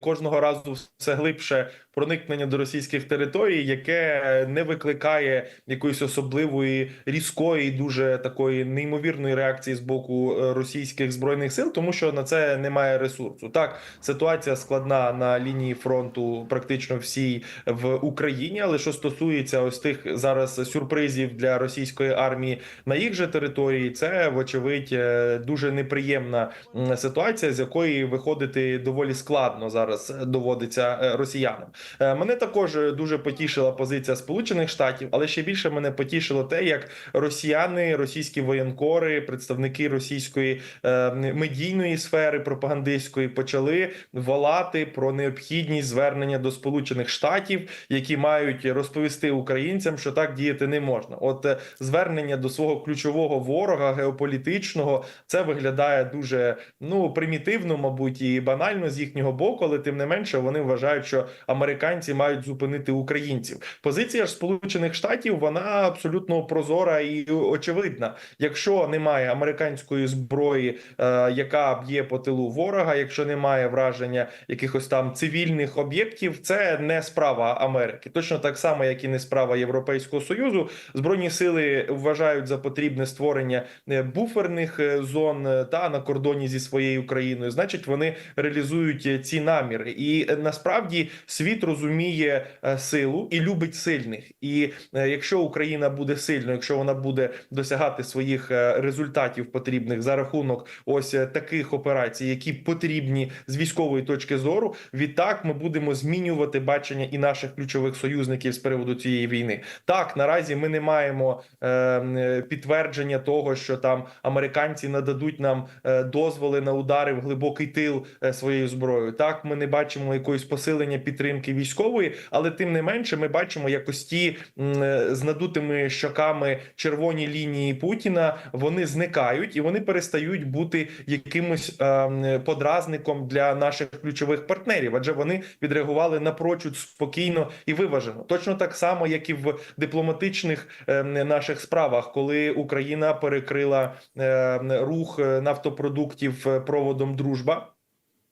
кожного разу все глибше проникнення до російських територій, яке не викликає якоїсь особливої різкої, дуже такої неймовірної реакції з боку е, російських збройних сил, тому що на це немає ресурсу. Так, ситуація складна на лінії фронту, практично всій в Україні. Але що стосується ось тих зараз сюрпризів для російської армії на їх же території, це вочевидь е, дуже неприємна ситуація, з якої виходити доволі складно зараз доводиться е, росіянам. Е, Мене також дуже потішила позиція Сполучених Штатів, але ще більше мене потішило те, як росіяни, російські воєнкори, представники російської е, медійної сфери пропагандистської почали волати про необхідність звернення до Сполучених Штатів, які мають розповісти українцям, що так діяти не можна. От звернення до свого ключового ворога геополітичного це виглядає дуже ну примітивно, мабуть, і банально з їхнього боку, але тим не менше вони вважають, що американці мають зупинити українців. Позиція ж Сполучених Штатів вона абсолютно прозора і очевидна. Якщо немає американської зброї, е, яка б'є по тилу ворога, якщо немає враження якихось там цивільних об'єктів, це не справа Америки. Точно так само, як і не справа Європейського союзу. Збройні сили вважають за потрібне створення е, буферних е, зон та на кордоні зі своєю країною. Значить, вони реалізують ці наміри, і е, насправді світ розуміє е, силу і любить сильних. І е, якщо Україна буде сильною, якщо вона буде досягати своїх результатів потрібних за рахунок ось таких операцій, які потрібні з військової точки зору, відтак ми будемо змінювати бачення і наших ключових союзників з приводу цієї війни. Так наразі ми не маємо е, підтвердження того, що там американці нададуть нам дозволи на удари в глибокий тил своєю зброєю. Так, ми не бачимо якоїсь посилення підтримки військової, але тим не менше, ми бачимо якось ті е, з надутими щоками червоні лінії Путіна. Вони зникають і вони перестають бути якимось е, подразником для наших ключових партнерів, адже вони відреагували напрочуд спокійно і виважено. Точно так само, як і в дипломатичних е, наших справах, коли Україна перекрила е, рух нафтопродуктів е, проводом дружба.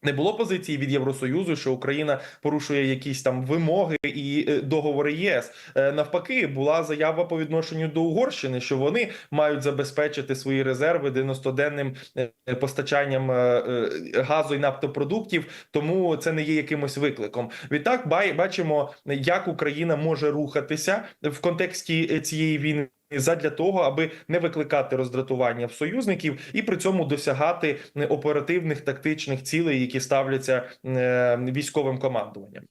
Не було позиції від Євросоюзу, що Україна порушує якісь там вимоги і е, договори ЄС. Е, Навпаки, була заява по відношенню до Угорщини, що вони мають забезпечити свої резерви 90-денним е, постачанням газу і нафтопродуктів. Тому це не є якимось викликом. Відтак, бачимо, як Україна може рухатися в контексті цієї війни. Задля того, аби не викликати роздратування в союзників і при цьому досягати е, оперативних тактичних цілей, які ставляться е, військовим командуванням.